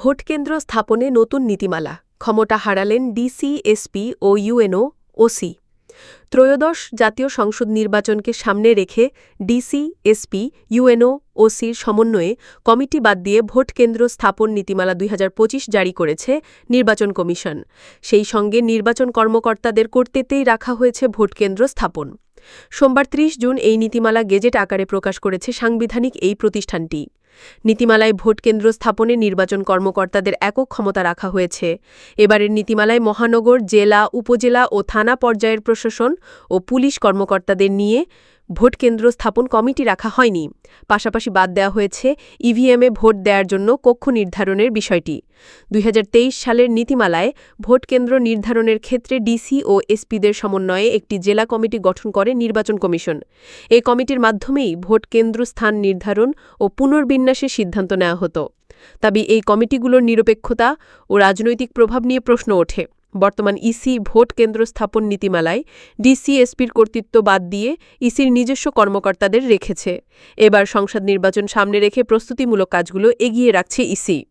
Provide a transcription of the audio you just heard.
ভোটকেন্দ্র স্থাপনে নতুন নীতিমালা, ক্ষমতা হারালেন ডিসি, এসপি ও ইউএনও, ওসি। ত্রয়োদশ জাতীয় সংসদ নির্বাচনকে সামনে রেখে ডিসি, এসপি, ইউএনও, ওসির সমন্বয়ে কমিটি বাদ দিয়ে ভোট কেন্দ্র স্থাপন নীতিমালা দুই হাজার পঁচিশ জারি করেছে নির্বাচন কমিশন। সেই সঙ্গে নির্বাচন কর্মকর্তাদের কর্তৃত্বেই রাখা হয়েছে ভোটকেন্দ্র স্থাপন। সোমবার ৩০ জুন এই নীতিমালা গেজেট আকারে প্রকাশ করেছে সাংবিধানিক এই প্রতিষ্ঠানটি। নীতিমালায় ভোটকেন্দ্র স্থাপনে নির্বাচন কর্মকর্তাদের একক ক্ষমতা রাখা হয়েছে। এবারের নীতিমালায় মহানগর, জেলা, উপজেলা ও থানা পর্যায়ের প্রশাসন ও পুলিশ কর্মকর্তাদের নিয়ে ভোট কেন্দ্র স্থাপন কমিটি রাখা হয়নি। পাশাপাশি বাদ দেওয়া হয়েছে ইভিএমে ভোট দেওয়ার জন্য কক্ষ নির্ধারণের বিষয়টি। দুই হাজার তেইশ সালের নীতিমালায় ভোট কেন্দ্র নির্ধারণের ক্ষেত্রে ডিসি ও এসপিদের সমন্বয়ে একটি জেলা কমিটি গঠন করে নির্বাচন কমিশন। এই কমিটির মাধ্যমেই ভোট কেন্দ্র স্থান নির্ধারণ ও পুনর্বিন্যাসের সিদ্ধান্ত নেওয়া হতো। তবে এই কমিটিগুলোর নিরপেক্ষতা ও রাজনৈতিক প্রভাব নিয়ে প্রশ্ন ওঠে। বর্তমান ইসি ভোট কেন্দ্র স্থাপন নীতিমালায় ডিসিএসপির কর্তৃত্ব বাদ দিয়ে ইসির নিজস্ব কর্মকর্তাদের রেখেছে। এবার সংসদ নির্বাচন সামনে রেখে প্রস্তুতিমূলক কাজগুলো এগিয়ে রাখছে ইসি।